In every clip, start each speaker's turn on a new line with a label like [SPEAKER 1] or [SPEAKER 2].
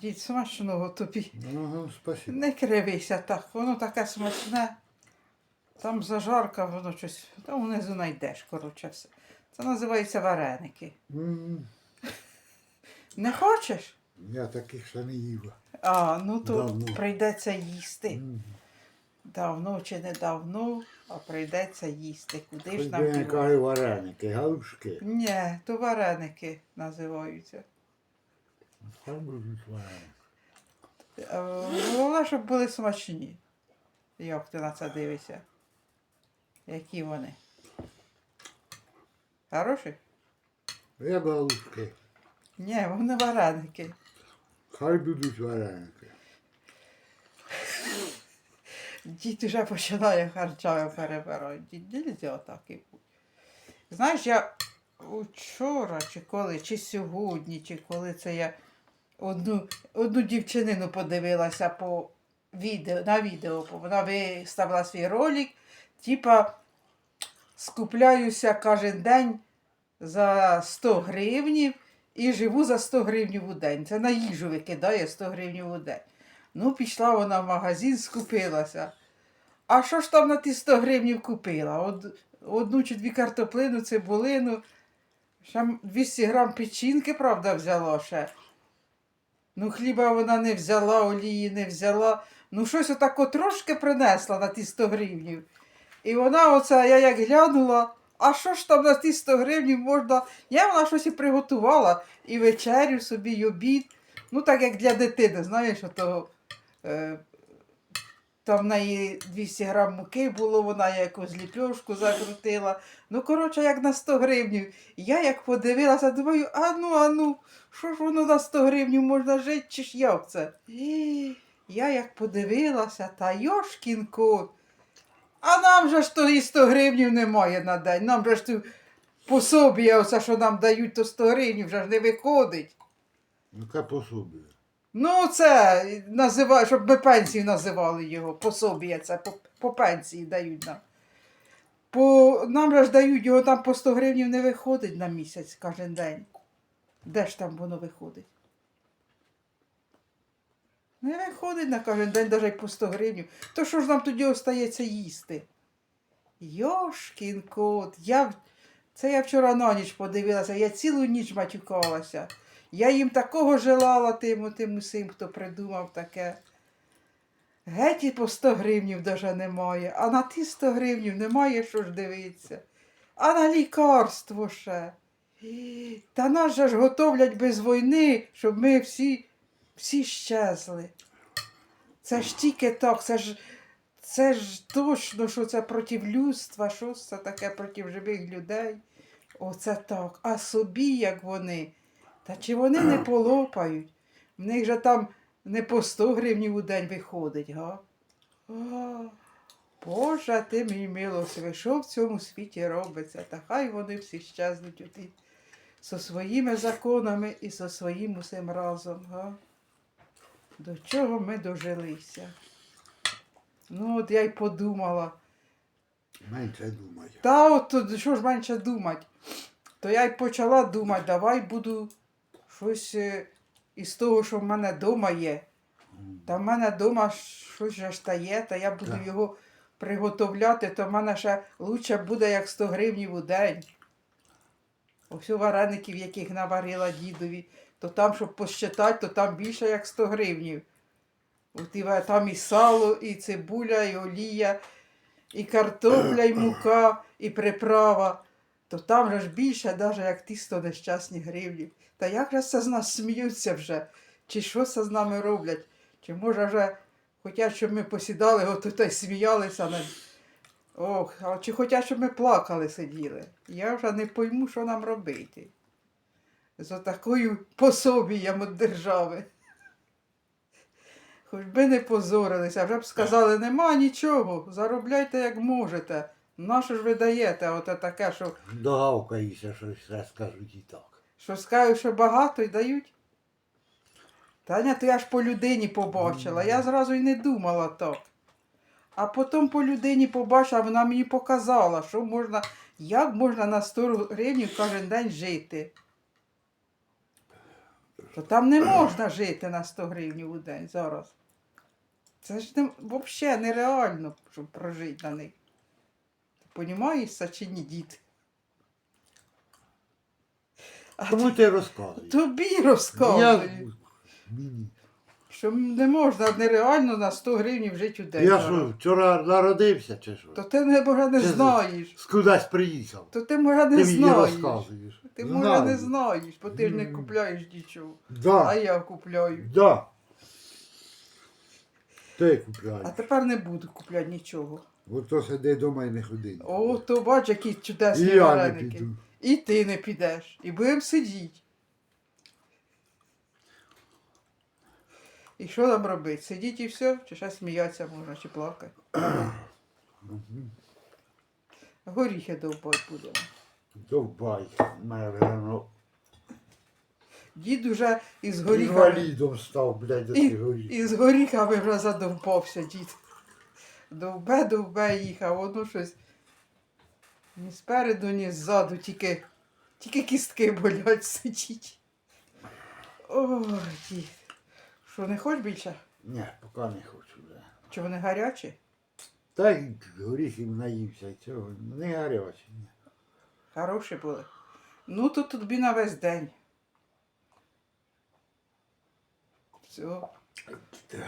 [SPEAKER 1] Дід, смачного тобі.
[SPEAKER 2] Ага, спасибо.
[SPEAKER 1] Не кривися так, воно таке смачне. Там зажарка, воно щось. Там внизу знайдеш, коротше все. Це називається вареники.
[SPEAKER 2] М,
[SPEAKER 1] Не хочеш?
[SPEAKER 2] Я таких ще не їв.
[SPEAKER 1] А, ну то
[SPEAKER 2] Давно.
[SPEAKER 1] прийдеться їсти.
[SPEAKER 2] М.
[SPEAKER 1] Давно чи не давно, а прийдеться їсти. Куди ж нам
[SPEAKER 2] не
[SPEAKER 1] дівати?
[SPEAKER 2] кажу вареники, галушки.
[SPEAKER 1] Ні, то вареники називаються.
[SPEAKER 2] Хай будуть.
[SPEAKER 1] Е, Головне, щоб були смачні. Як ти на це дивишся? Які вони? Хороші?
[SPEAKER 2] Галушки.
[SPEAKER 1] Ні, вони вареники.
[SPEAKER 2] Хай будуть вареники.
[SPEAKER 1] Дід вже починає харчами перебирати. Дід нельзя так і бути. Знаєш, я вчора, чи коли, чи сьогодні, чи коли це я одну, одну дівчинину подивилася по відео, на відео. Вона виставила свій ролик, типа скупляюся кожен день за 100 гривнів і живу за 100 гривнів у день. Це на їжу викидає 100 гривнів у день. Ну, пішла вона в магазин, скупилася. А що ж там на ті 100 гривнів купила? Од, одну чи дві картоплину, цибулину, ще 200 грам печінки, правда, взяла ще. Ну, хліба вона не взяла, олії не взяла. Ну, щось отако трошки принесла на ті 100 гривнів. І вона оце, я як глянула, а що ж там на ті 100 гривнів можна? Я вона щось і приготувала, і вечерю собі, і обід. Ну, так як для дитини, знаєш, ото, е, там в неї 200 грам муки було, вона якусь ліпьошку закрутила. Ну, коротше, як на 100 гривнів. Я як подивилася, думаю, а ну, а ну, що ж воно на 100 гривнів можна жити, чи ж як це? І я як подивилася, та йошкін. А нам же ж то і 100 гривнів немає на день. Нам же ж тут пособія, оце, що нам дають, то 100 гривень вже ж не виходить.
[SPEAKER 2] Яке пособі?
[SPEAKER 1] Ну, це називає, щоб ми пенсію називали його. Пособія, це по, по пенсії дають нам. По, нам же ж дають його там по 100 гривень не виходить на місяць кожен день. Де ж там воно виходить? Не виходить на кожен день навіть по 100 гривень. То що ж нам тоді остається їсти? Йошкін кот, я, це я вчора на ніч подивилася, я цілу ніч матюкалася. Я їм такого желала тим, тим усім, хто придумав таке. Геть і по 100 гривнів даже немає, а на ті 100 гривнів немає що ж дивитися. А на лікарство ще. Та нас же ж готовлять без війни, щоб ми всі, всі щезли. Це ж тільки так, це ж, це ж точно, що це проти людства, що це таке проти живих людей. Оце так. А собі, як вони. Та чи вони не полопають? В них же там не по 100 гривнів у день виходить, га? О, Боже, ти мій милостивий, що в цьому світі робиться? Та хай вони всі щезнуть у зі своїми законами і зі своїм усім разом, га? До чого ми дожилися? Ну, от я й подумала.
[SPEAKER 2] Менше думаю.
[SPEAKER 1] Та от що ж менше думати. То я й почала думати, давай буду щось е, із того, що в мене вдома є. Та в мене вдома щось же ж та я буду
[SPEAKER 2] Так.
[SPEAKER 1] його приготовляти, то в мене ще лучше буде, як 100 гривнів у день. Ось у вареників, яких наварила дідові, то там, щоб посчитати, то там більше, як 100 гривнів. От там і сало, і цибуля, і олія, і картопля, і мука, і приправа. То там же ж більше, навіть як ті 100 нещасні гривні. Та як же це з нас сміються вже? Чи що це з нами роблять? Чи може вже хочуть, щоб ми посідали, от та й сміялися над. Ох, а чи хочуть, щоб ми плакали сиділи? Я вже не пойму, що нам робити. За такою пособієм від держави. Хоч би не позорилися, вже б сказали, нема нічого, заробляйте як можете. Нащо ж ви даєте оте таке, що,
[SPEAKER 2] Догавкаєшся, щось все скажуть і так.
[SPEAKER 1] що скажуть, що багато й дають? Таня, то я ж по людині побачила, я зразу й не думала так. А потім по людині побачила, вона мені показала, що можна, як можна на 100 гривень кожен день жити. То там не можна жити на 100 гривень у день зараз. Це ж не, взагалі нереально, щоб прожити на них. Це чи ні, дід? А
[SPEAKER 2] Кому ти розказуєш?
[SPEAKER 1] тобі
[SPEAKER 2] Я...
[SPEAKER 1] розказую,
[SPEAKER 2] Мені.
[SPEAKER 1] що не можна нереально на 100 гривень жити у день.
[SPEAKER 2] Я що, вчора народився чи що?
[SPEAKER 1] То ти не, може не
[SPEAKER 2] Чи з-
[SPEAKER 1] знаєш.
[SPEAKER 2] Скудась приїхав.
[SPEAKER 1] То ти може не
[SPEAKER 2] Ти мені
[SPEAKER 1] знаєш.
[SPEAKER 2] розказуєш.
[SPEAKER 1] Ти може не знаєш, бо ти ж не
[SPEAKER 2] М.
[SPEAKER 1] купляєш нічого. А
[SPEAKER 2] Да,
[SPEAKER 1] я купляю.
[SPEAKER 2] да. Ти
[SPEAKER 1] А тепер не буду купляти нічого.
[SPEAKER 2] Ото сиди вдома і не ходи.
[SPEAKER 1] О, то бач, які
[SPEAKER 2] І
[SPEAKER 1] чудесні
[SPEAKER 2] я не
[SPEAKER 1] вареники.
[SPEAKER 2] піду.
[SPEAKER 1] І ти не підеш. І будемо сидіти. І що нам робити? Сидіть і все? Чи ще сміятися можна, чи плакати? Горіхи довбать будемо.
[SPEAKER 2] Довбай, мене воно
[SPEAKER 1] Дід уже із горіхами.
[SPEAKER 2] інвалідом став, блядь, до
[SPEAKER 1] І,
[SPEAKER 2] цих горіх.
[SPEAKER 1] і з горіхами вже задовбався дід. Довбе, довбе їхав, воно щось ні спереду, ні ззаду, тільки, тільки кістки болять сидіть. Ой, дід. Що, не хочеш більше?
[SPEAKER 2] Ні, поки не хочу вже.
[SPEAKER 1] Чи вони гарячі?
[SPEAKER 2] Та й горіхів наївся і цього. Не гаряче. ні.
[SPEAKER 1] Хороші були. Ну, тут тобі на весь день. Все. 100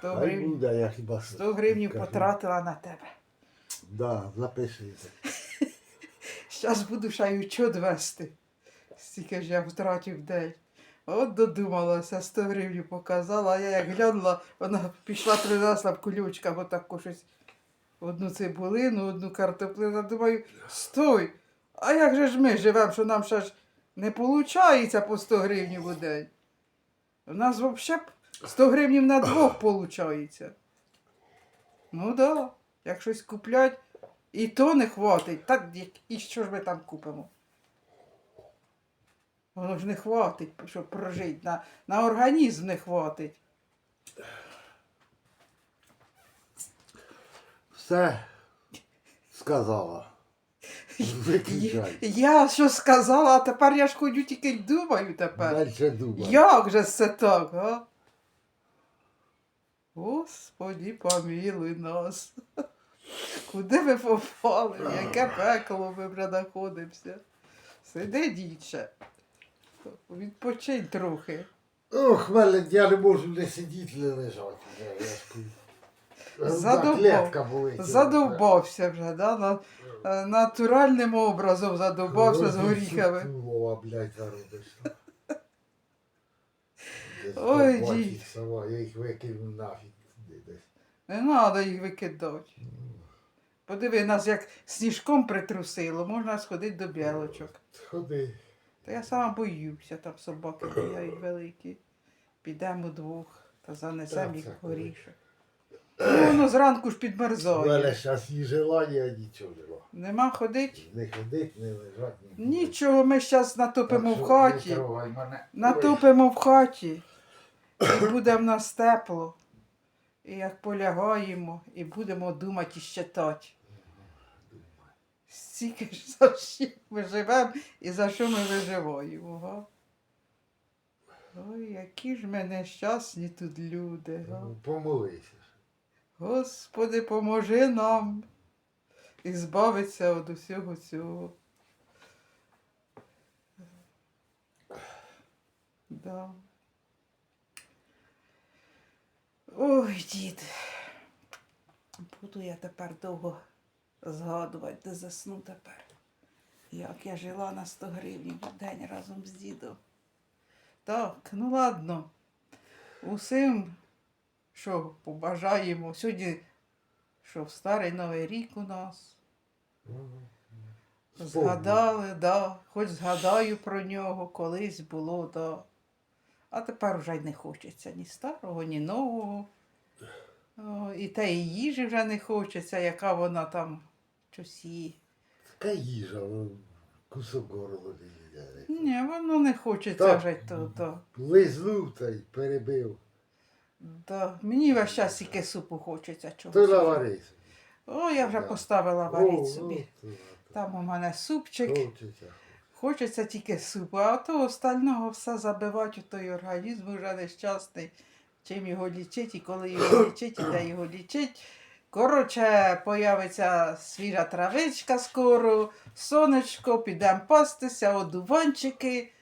[SPEAKER 2] Хай
[SPEAKER 1] гривень.
[SPEAKER 2] буде, я хіба
[SPEAKER 1] 100 гривень потратила на тебе.
[SPEAKER 2] Да, запишися.
[SPEAKER 1] Зараз буду й вести. Стільки ж я втратив в день. От додумалася, 100 гривень показала, а я як глянула, вона пішла принесла в кулючках отаку щось. Одну цибулину, одну картоплину. Думаю, стой! А як же ж ми живемо, що нам ще ж не виходить по 100 гривень в день? У нас взагалі 100 гривень на двох виходить. Ну так, да. як щось куплять, і то не хватить. Так, і що ж ми там купимо? Воно ж не хватить, щоб прожити. На, на організм не хватить.
[SPEAKER 2] Все сказала. Виключай.
[SPEAKER 1] Я що сказала, а тепер я ж ходю тільки думаю тепер.
[SPEAKER 2] Дальше думай.
[SPEAKER 1] Як же це так, а? Господі, помілуй нас. Куди ми попали? В Яке пекло ми вже знаходимося? Сиди, дідче. Відпочинь трохи.
[SPEAKER 2] Ох, мене, я не можу не сидіти, не лежати. Я, ж.
[SPEAKER 1] Задовбав. Задовбався вже, да? На, е, натуральним образом задовбався з горіхами.
[SPEAKER 2] Вова, блядь, заробиш. Десь
[SPEAKER 1] Ой,
[SPEAKER 2] побачить сама, Я їх викину нафіг. туди десь.
[SPEAKER 1] Не треба їх викидати. Подиви, нас як сніжком притрусило, можна сходити до білочок.
[SPEAKER 2] Ходи.
[SPEAKER 1] Та я сама боюся, там собаки бігають великі. Підемо двох та занесемо
[SPEAKER 2] Так,
[SPEAKER 1] їх горішок. Ну, воно зранку ж
[SPEAKER 2] У
[SPEAKER 1] підмерзає.
[SPEAKER 2] зараз і желання, нічого нема.
[SPEAKER 1] Нема ходить?
[SPEAKER 2] Не ходить, не лежать. ні.
[SPEAKER 1] Нічого, ми зараз натопимо в хаті. Натопимо в хаті. І буде в нас тепло. І як полягаємо, і будемо думати і щитати. Стільки ж за що ми живемо і за що ми виживаємо. Га? Ой, які ж ми нещасні тут люди. Га?
[SPEAKER 2] Ну, Помолися.
[SPEAKER 1] Господи, поможи нам і збавитися від усього цього. Да. Ой, дід. Буду я тепер довго згадувати, де засну тепер. Як я жила на 100 гривень в день разом з дідом. Так, ну ладно. Усім що побажаємо. Сьогодні, що в старий Новий рік у нас. Згадали, да. Хоч згадаю про нього, колись було, да. А тепер вже й не хочеться ні старого, ні нового. О, і те і їжі вже не хочеться, яка вона там є.
[SPEAKER 2] Така їжа, ну, кусок горло не їде.
[SPEAKER 1] Ні, воно не хочеться
[SPEAKER 2] Так.
[SPEAKER 1] вже й то, то.
[SPEAKER 2] Лизнув та й перебив.
[SPEAKER 1] Да. Мені весь час тільки супу хочеться
[SPEAKER 2] То
[SPEAKER 1] чогось.
[SPEAKER 2] наварись.
[SPEAKER 1] О, я вже
[SPEAKER 2] Да.
[SPEAKER 1] поставила
[SPEAKER 2] О,
[SPEAKER 1] варити собі. Там у мене супчик.
[SPEAKER 2] Хочеться.
[SPEAKER 1] Хочеться тільки супу, а то остального все забивати у той організм вже нещасний. Чим його лічить і коли його лічить, і де його лічить. Коротше, появиться свіжа травичка скоро, сонечко, підемо пастися, одуванчики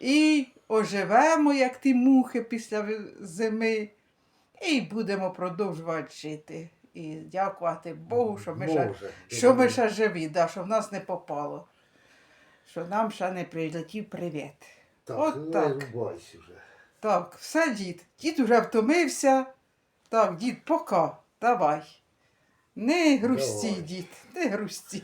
[SPEAKER 1] і оживемо, як ті мухи після зими, і будемо продовжувати жити. І дякувати Богу, що ми ще що ми ще живі, да, що в нас не попало. Що нам ще не прилетів привіт.
[SPEAKER 2] Так,
[SPEAKER 1] От так.
[SPEAKER 2] рубайся вже.
[SPEAKER 1] Так, все, дід. Дід уже втомився. Так, дід, пока. Давай. Не грусті,
[SPEAKER 2] Давай.
[SPEAKER 1] дід, не грусті.